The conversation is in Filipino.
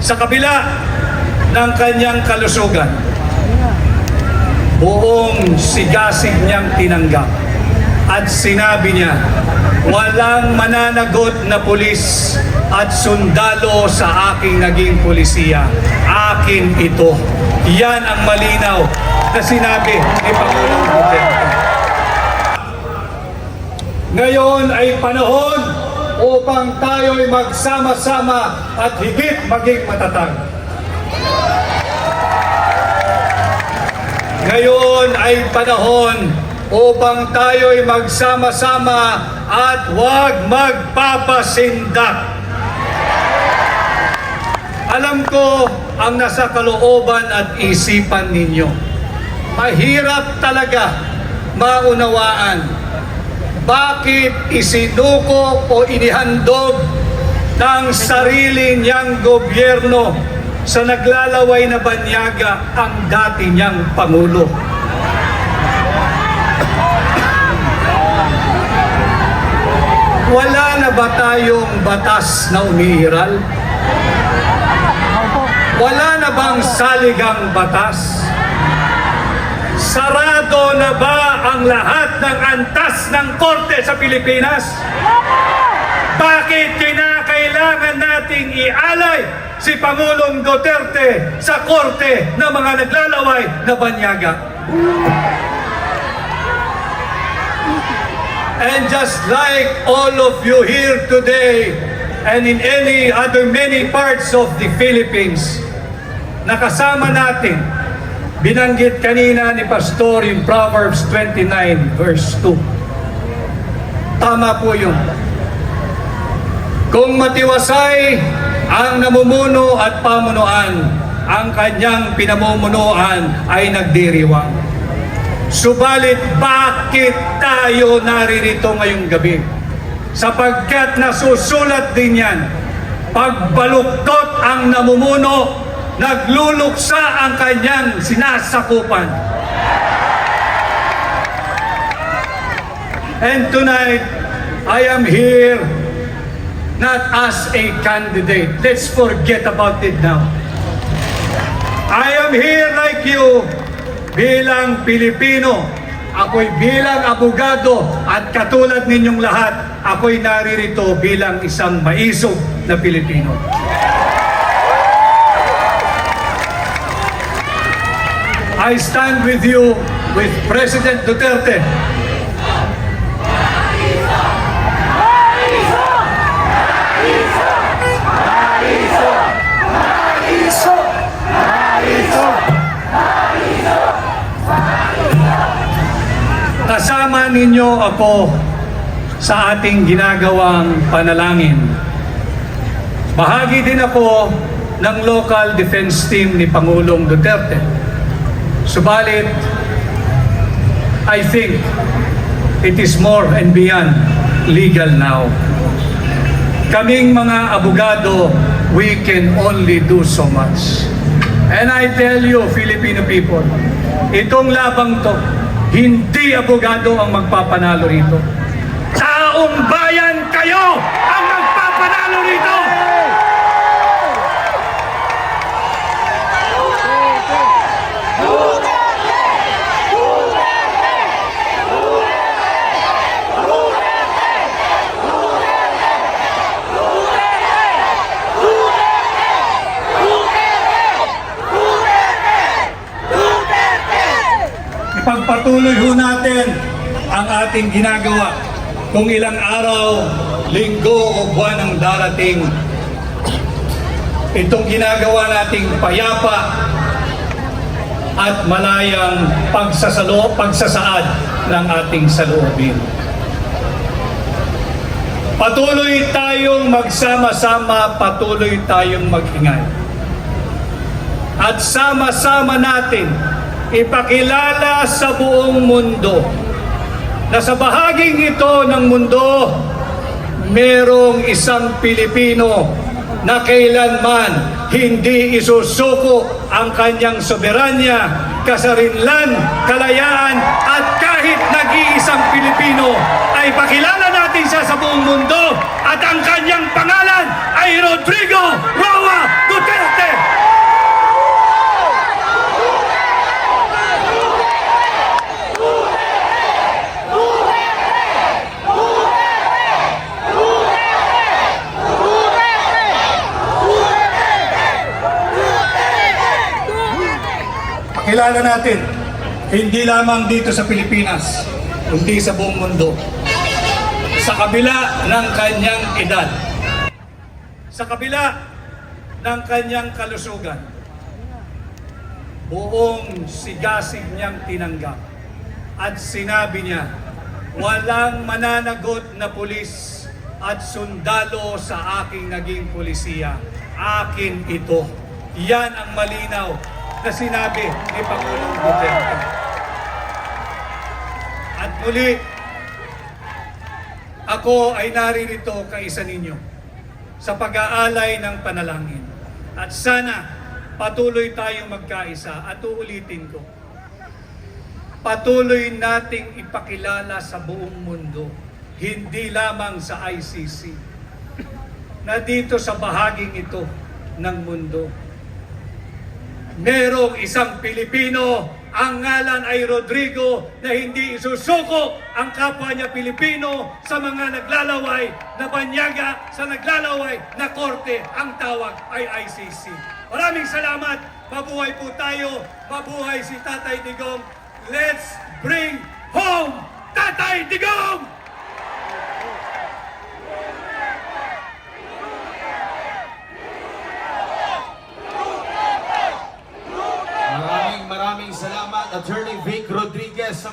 Sa kabila ng kanyang kalusugan, buong sigasig niyang tinanggap at sinabi niya, walang mananagot na pulis at sundalo sa aking naging polisiya. Akin ito. Yan ang malinaw na sinabi ni Pangulong Duterte. Ngayon ay panahon upang tayo'y magsama-sama at higit maging matatag. Ngayon ay panahon upang tayo'y magsama-sama at huwag magpapasindak. Alam ko ang nasa kalooban at isipan ninyo. Mahirap talaga maunawaan bakit isinuko o inihandog ng sarili niyang gobyerno sa naglalaway na banyaga ang dati niyang Pangulo. Wala na ba tayong batas na umiiral? Wala na bang saligang batas? Sarado na ba ang lahat ng antas ng korte sa Pilipinas? Bakit kinakailangan nating ialay si Pangulong Duterte sa korte ng mga naglalaway na banyaga? And just like all of you here today and in any other many parts of the Philippines, nakasama natin, binanggit kanina ni Pastor in Proverbs 29 verse 2. Tama po yun. Kung matiwasay ang namumuno at pamunuan, ang kanyang pinamumunuan ay nagdiriwang. Subalit bakit tayo naririto ngayong gabi? Sapagkat nasusulat din yan, pagbaluktot ang namumuno, nagluluksa ang kanyang sinasakupan. And tonight, I am here not as a candidate. Let's forget about it now. I am here like you bilang Pilipino. Ako'y bilang abogado at katulad ninyong lahat, ako'y naririto bilang isang maisog na Pilipino. I stand with you with President Duterte kasama ninyo ako sa ating ginagawang panalangin. Bahagi din ako ng local defense team ni Pangulong Duterte. Subalit, I think it is more and beyond legal now. Kaming mga abogado, we can only do so much. And I tell you, Filipino people, itong labang to, hindi abogado ang magpapanalo rito. Taong bayan kayo ang magpapanalo rito! Ipagpatuloy ho natin ang ating ginagawa kung ilang araw, linggo o buwan ang darating. Itong ginagawa nating payapa at malayang pagsasalo, pagsasaad ng ating saloobin. Patuloy tayong magsama-sama, patuloy tayong magingay. At sama-sama natin ipakilala sa buong mundo na sa bahaging ito ng mundo, merong isang Pilipino na kailanman hindi isusuko ang kanyang soberanya, kasarinlan, kalayaan at kahit nag-iisang Pilipino ay pakilala natin siya sa buong mundo at ang kanyang pangalan ay Rodrigo Roa Duterte! Pakilala natin, hindi lamang dito sa Pilipinas, kundi sa buong mundo. Sa kabila ng kanyang edad, sa kabila ng kanyang kalusugan, buong sigasig niyang tinanggap. At sinabi niya, walang mananagot na pulis at sundalo sa aking naging polisiya. Akin ito. Yan ang malinaw na sinabi ni Pangulong Duterte. At muli, ako ay naririto kaisa ninyo sa pag-aalay ng panalangin. At sana patuloy tayong magkaisa at uulitin ko. Patuloy nating ipakilala sa buong mundo, hindi lamang sa ICC, na dito sa bahaging ito ng mundo, merong isang Pilipino, ang ngalan ay Rodrigo, na hindi isusuko ang kapwa niya Pilipino sa mga naglalaway na banyaga, sa naglalaway na korte, ang tawag ay ICC. Maraming salamat, mabuhay po tayo, mabuhay si Tatay Digong. Let's bring home Tatay Digong! Rodrigues